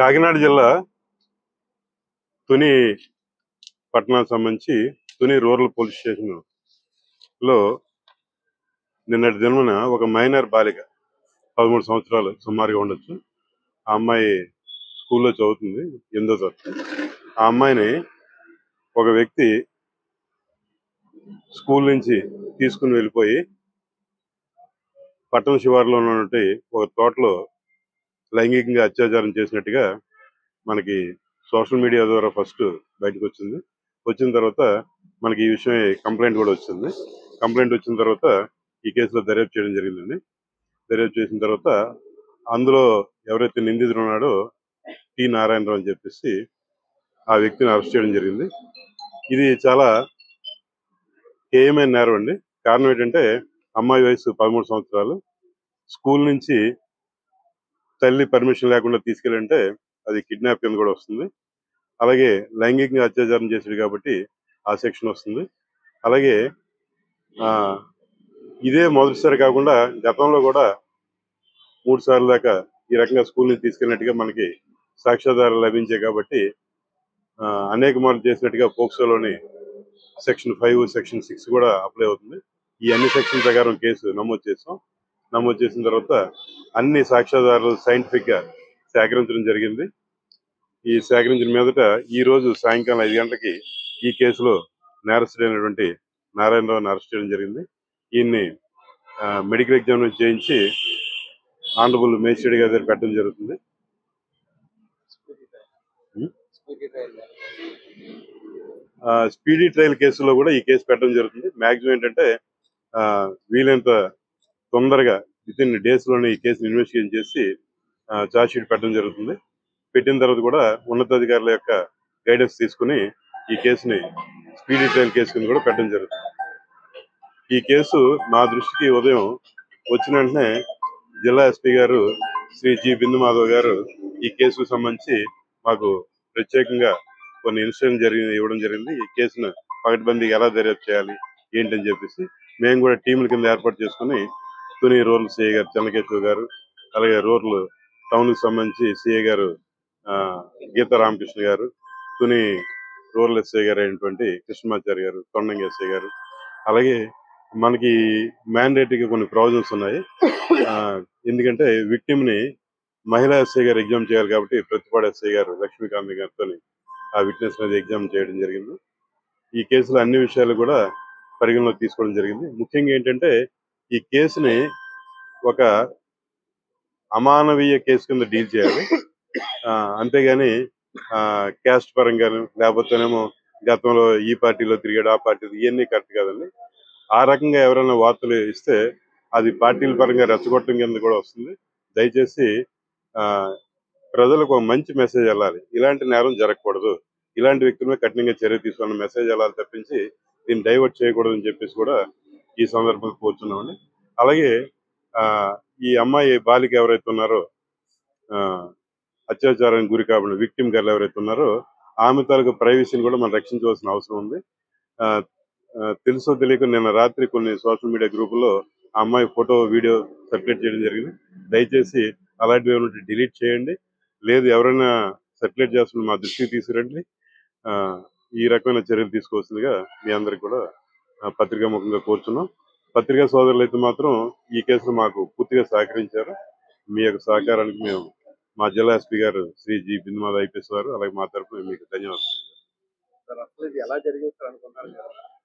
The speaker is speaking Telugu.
కాకినాడ జిల్లా తుని పట్టణానికి సంబంధించి తుని రూరల్ పోలీస్ స్టేషన్లో నిన్నటి దినమున ఒక మైనర్ బాలిక పదమూడు సంవత్సరాలు సుమారుగా ఉండొచ్చు. ఆ అమ్మాయి స్కూల్లో చదువుతుంది ఎనిమిదో తరగతి. ఆ అమ్మాయిని ఒక వ్యక్తి స్కూల్ నుంచి తీసుకుని వెళ్ళిపోయి పట్టణ శివారులో ఉన్నటువంటి ఒక తోటలో లైంగికంగా అత్యాచారం చేసినట్టుగా మనకి సోషల్ మీడియా ద్వారా ఫస్ట్ బయటకు వచ్చింది వచ్చిన తర్వాత మనకి ఈ విషయం కంప్లైంట్ కూడా వచ్చింది. కంప్లైంట్ వచ్చిన తర్వాత ఈ కేసులో దర్యాప్తు చేయడం జరిగిందండి. దర్యాప్తు చేసిన తర్వాత అందులో ఎవరైతే నిందితుడు ఉన్నాడో టి నారాయణరావు అని చెప్పేసి ఆ వ్యక్తిని అరెస్ట్ చేయడం జరిగింది. ఇది చాలా హేయమైన నేరం అండి. కారణం ఏంటంటే అమ్మాయి వయసు పదమూడు సంవత్సరాలు. స్కూల్ నుంచి తల్లి పర్మిషన్ లేకుండా తీసుకెళ్ళంటే అది కిడ్నాప్ కింద కూడా వస్తుంది. అలాగే లైంగికంగా అత్యాచారం చేసాడు కాబట్టి ఆ సెక్షన్ వస్తుంది. అలాగే ఆ, ఇదే మొదటిసారి కాకుండా గతంలో కూడా మూడు సార్లు దాకా ఈ రకంగా స్కూల్ నుంచి తీసుకెళ్ళినట్టుగా మనకి సాక్ష్యాధారాలు లభించాయి కాబట్టి అనేక మార్లు చేసినట్టుగా పోక్సోలోని సెక్షన్ ఫైవ్ సెక్షన్ సిక్స్ కూడా అప్లై అవుతుంది. ఈ అన్ని సెక్షన్ ప్రకారం కేసు నమోదు చేస్తాం నమోదు చేసిన తర్వాత అన్ని సాక్ష్యాధారాలు సైంటిఫిక్గా సేకరించడం జరిగింది. ఈ సేకరించిన మీదట ఈ రోజు సాయంకాలం ఐదు గంటలకి ఈ కేసులో నేరస్తుడైనటువంటి నారాయణరావుని అరెస్ట్ చేయడం జరిగింది. ఈయన్ని మెడికల్ ఎగ్జామినేషన్ చేయించి ఆనరబుల్ మేజిస్ట్రేట్ గారి దగ్గర పెట్టడం జరుగుతుంది. స్పీడీ ట్రయల్ కేసులో కూడా ఈ కేసు పెట్టడం జరుగుతుంది. మాక్సిమం ఏంటంటే వీలైనంత తొందరగా విత్ ఇన్ డేస్లోనే ఈ కేసుని ఇన్వెస్టిగేషన్ చేసి ఛార్జ్ షీట్ పెట్టడం జరుగుతుంది. పెట్టిన తర్వాత కూడా ఉన్నతాధికారుల యొక్క గైడెన్స్ తీసుకుని ఈ కేసుని స్పీడీ ట్రయల్ కేసు కింద కూడా పెట్టడం జరుగుతుంది. ఈ కేసు నా దృష్టికి ఉదయం వచ్చిన వెంటనే జిల్లా ఎస్పీ గారు శ్రీ జి బిందు మాధవ్ గారు ఈ కేసుకు సంబంధించి మాకు ప్రత్యేకంగా కొన్ని ఇన్సిడెంట్ జరిగి ఇవ్వడం జరిగింది. ఈ కేసును పకడ్బందీకి ఎలా దర్యాప్తు చేయాలి ఏంటని చెప్పేసి మేము కూడా టీముల కింద ఏర్పాటు చేసుకుని తుని రూరల్ సిఐ గారు చెన్నకేశ్వర గారు అలాగే రూరల్ టౌన్కి సంబంధించి సిఐ గారు ఆ, గీతా రామకృష్ణ గారు తుని రూరల్ ఎస్ఐ గారు అయినటువంటి కృష్ణమాచారి గారు తొండంగి ఎస్ఐ గారు అలాగే మనకి మ్యాండేట్కి కొన్ని ప్రావిజన్స్ ఉన్నాయి. ఆ, ఎందుకంటే విక్టిమ్ని మహిళా ఎస్ఐ గారు ఎగ్జామ్ చేయాలి కాబట్టి ప్రతిపాడు ఎస్ఐ గారు లక్ష్మీకాంత్ గారితో ఆ విట్నెస్ అనేది ఎగ్జామ్ చేయడం జరిగింది. ఈ కేసులో అన్ని విషయాలు కూడా పరిగణలోకి తీసుకోవడం జరిగింది. ముఖ్యంగా ఏంటంటే ఈ కేసుని ఒక అమానవీయ కేసు కింద డీల్ చేయాలి. ఆ, అంతేగాని క్యాస్ట్ పరంగాను లేకపోతేనేమో గతంలో ఈ పార్టీలో తిరిగాడు ఆ పార్టీలో ఇవన్నీ కరెక్ట్ కాదండి. ఆ రకంగా ఎవరైనా వార్తలు ఇస్తే అది పార్టీల పరంగా రెచ్చగొట్టడం కింద కూడా వస్తుంది. దయచేసి ఆ, ప్రజలకు ఒక మంచి మెసేజ్ వెళ్ళాలి. ఇలాంటి నేరం జరగకూడదు. ఇలాంటి వ్యక్తులమే కఠినంగా చర్య తీసుకున్న మెసేజ్ వెళ్ళాలి తప్పించి దీన్ని డైవర్ట్ చేయకూడదు అని చెప్పేసి కూడా ఈ సందర్భంగా కోరుతున్నామండి అలాగే ఆ, ఈ అమ్మాయి బాలిక ఎవరైతే ఉన్నారో ఆ, అత్యాచారానికి గురి కాబడిన విక్టిమ్ గర్ల్ ఎవరైతే ఉన్నారో ఆమె తాలూకు ప్రైవసీని కూడా మనం రక్షించవలసిన అవసరం ఉంది. ఆ, తెలుసో తెలియక నిన్న రాత్రి కొన్ని సోషల్ మీడియా గ్రూపుల్లో ఆ అమ్మాయి ఫోటో వీడియో సర్క్యులేట్ చేయడం జరిగింది. దయచేసి అలాంటివి ఏమైనా డిలీట్ చేయండి. లేదు ఎవరైనా సర్క్యులేట్ చేస్తున్న మా దృష్టికి తీసుకురండి. ఆ, ఈ రకమైన చర్యలు తీసుకోవాల్సిందిగా మీ అందరికి కూడా పత్రికా ముఖంగా కోరుచున్నాం. పత్రికా సోదరులు అయితే మాత్రం ఈ కేసులో మాకు పూర్తిగా సహకరించారు. మీ యొక్క సహకారానికి మేము మా జిల్లా ఎస్పీ గారు శ్రీ జి. బిందుమాధ ఐపీఎస్ వారు అలాగే మా తరఫున మీకు ధన్యవాదాలు. ఎలా జరిగింది అనుకున్నారు